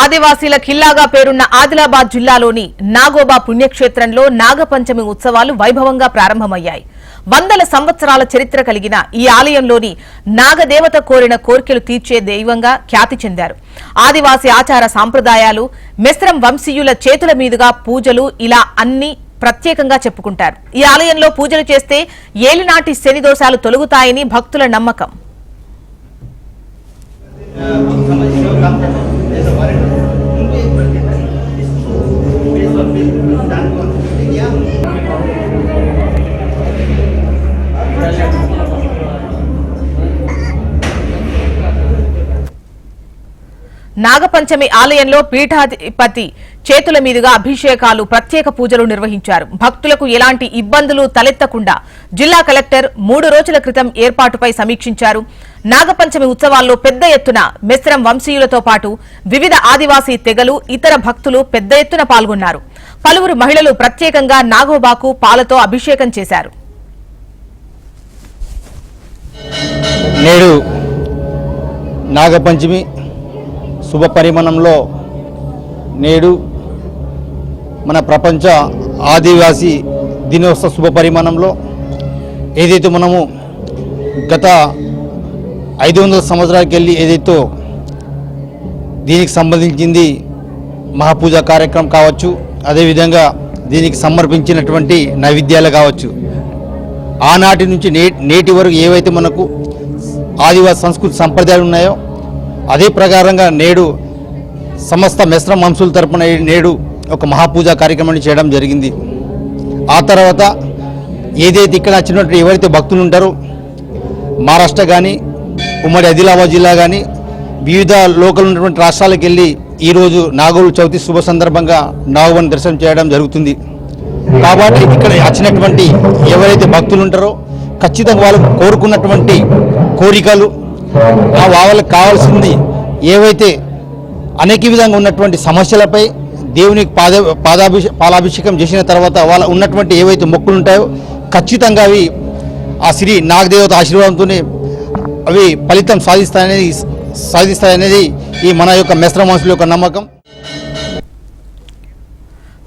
ఆదివాసీల ఖిల్లాగా పేరున్న ఆదిలాబాద్ జిల్లాలోని నాగోబా పుణ్యక్షేత్రంలో నాగపంచమి ఉత్సవాలు వైభవంగా ప్రారంభమయ్యాయి. వందల సంవత్సరాల చరిత్ర కలిగిన ఈ ఆలయంలోని నాగదేవత కోరిన కోర్కెలు తీర్చే దైవంగా ఖ్యాతి చెందారు. ఆదివాసీ ఆచార సాంప్రదాయాలు మెస్రం వంశీయుల చేతుల మీదుగా పూజలు ఇలా అన్ని ప్రత్యేకంగా చెప్పుకుంటారు. ఈ ఆలయంలో పూజలు చేస్తే ఏలినాటి శని దోషాలు తొలగుతాయని భక్తుల నమ్మకం. నాగపంచమి ఆలయంలో పీఠాధిపతి చేతుల మీదుగా అభిషేకాలు ప్రత్యేక పూజలు నిర్వహించారు. భక్తులకు ఎలాంటి ఇబ్బందులు తలెత్తకుండా జిల్లా కలెక్టర్ మూడు రోజుల క్రితం ఏర్పాటుపై సమీక్షించారు. నాగపంచమి ఉత్సవాల్లో పెద్ద ఎత్తున మిశ్రం వంశీయులతో పాటు వివిధ ఆదివాసీ తెగలు ఇతర భక్తులు పెద్ద ఎత్తున పాల్గొన్నారు. పలువురు మహిళలు ప్రత్యేకంగా నాగోబాకు పాలతో అభిషేకం చేశారు. నేడు నాగపంచమి శుభ పరిమాణంలో నేడు మన ప్రపంచ ఆదివాసి దినోత్సవ శుభ పరిమాణంలో ఏదైతే మనము గత ఐదు వందల సంవత్సరాలకి వెళ్ళి ఏదైతే దీనికి సంబంధించింది మహాపూజ కార్యక్రమం కావచ్చు అదేవిధంగా దీనికి సమర్పించినటువంటి నైవేద్యాలు కావచ్చు. ఆనాటి నుంచి నే నేటి వరకు ఏవైతే మనకు ఆదివాసి సంస్కృతి సంప్రదాయాలు ఉన్నాయో అదే ప్రకారంగా నేడు సమస్త మెస్రం వంశుల తరపున నేడు ఒక మహాపూజ కార్యక్రమాన్ని చేయడం జరిగింది. ఆ తర్వాత ఏదైతే ఇక్కడ వచ్చినటువంటి ఎవరైతే భక్తులు ఉంటారో మహారాష్ట్ర కానీ ఉమ్మడి ఆదిలాబాద్ జిల్లా కానీ వివిధ లోకల్ ఉన్నటువంటి రాష్ట్రాలకు వెళ్ళి ఈరోజు నాగోలు చవితి శుభ సందర్భంగా నాగవన్ దర్శనం చేయడం జరుగుతుంది. కాబట్టి ఇక్కడ వచ్చినటువంటి ఎవరైతే భక్తులు ఉంటారో ఖచ్చితంగా వాళ్ళు కోరుకున్నటువంటి కోరికలు వాళ్ళకి కావాల్సింది ఏవైతే అనేక విధంగా ఉన్నటువంటి సమస్యలపై దేవునికి పాద పాదాభిషే పాలాభిషేకం చేసిన తర్వాత వాళ్ళ ఉన్నటువంటి ఏవైతే మొక్కులు ఉంటాయో ఖచ్చితంగా అవి ఆ శ్రీ నాగదేవత ఆశీర్వాదంతోనే అవి ఫలితం సాధిస్తాయనేది సాధిస్తాయనేది ఈ మన యొక్క మెస్ర మనుషుల యొక్క నమ్మకం.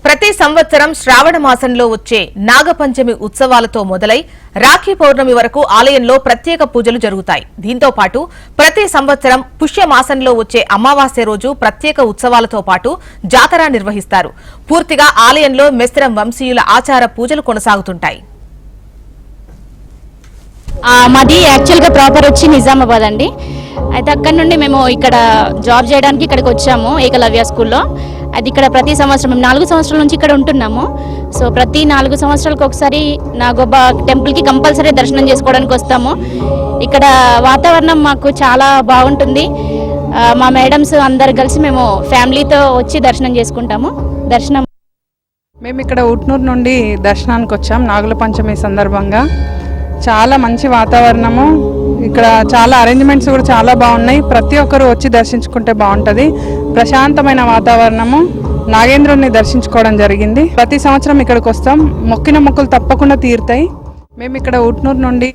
ప్రతి సంవత్సరం శ్రావణ మాసంలో వచ్చే నాగపంచమి ఉత్సవాలతో మొదలై రాఖీ పౌర్ణమి వరకు ఆలయంలో ప్రత్యేక పూజలు జరుగుతాయి. దీంతో పాటు ప్రతి సంవత్సరం పుష్యమాసంలో వచ్చే అమావాస్య రోజు ప్రత్యేక ఉత్సవాలతో పాటు జాతర నిర్వహిస్తారు. పూర్తిగా ఆలయంలో మెస్రం వంశీయుల ఆచార పూజలు కొనసాగుతుంటాయి. మాది యాక్చువల్గా ప్రాపర్ వచ్చి నిజామాబాద్ అండి. అయితే అక్కడ నుండి మేము ఇక్కడ జాబ్ చేయడానికి ఇక్కడికి వచ్చాము ఏకలవ్య స్కూల్లో. అది ఇక్కడ ప్రతి సంవత్సరం మేము నాలుగు సంవత్సరాల నుంచి ఇక్కడ ఉంటున్నాము. సో ప్రతి నాలుగు సంవత్సరాలకు ఒకసారి నాగొబ్బ టెంపుల్కి కంపల్సరీ దర్శనం చేసుకోవడానికి వస్తాము. ఇక్కడ వాతావరణం మాకు చాలా బాగుంటుంది. మా మేడమ్స్ అందరు కలిసి మేము ఫ్యామిలీతో వచ్చి దర్శనం చేసుకుంటాము. దర్శనం మేము ఇక్కడ ఉట్నూరు నుండి దర్శనానికి వచ్చాం నాగుల పంచమి సందర్భంగా. చాలా మంచి వాతావరణము. ఇక్కడ చాలా అరేంజ్మెంట్స్ కూడా చాలా బాగున్నాయి. ప్రతి ఒక్కరు వచ్చి దర్శించుకుంటే బాగుంటుంది. ప్రశాంతమైన వాతావరణము. నాగేంద్రుని దర్శించుకోవడం జరిగింది. ప్రతి సంవత్సరం ఇక్కడికి వస్తాం. మొక్కిన మొక్కలు తప్పకుండా తీరుతాయి. మేము ఇక్కడ ఉట్నూరు నుండి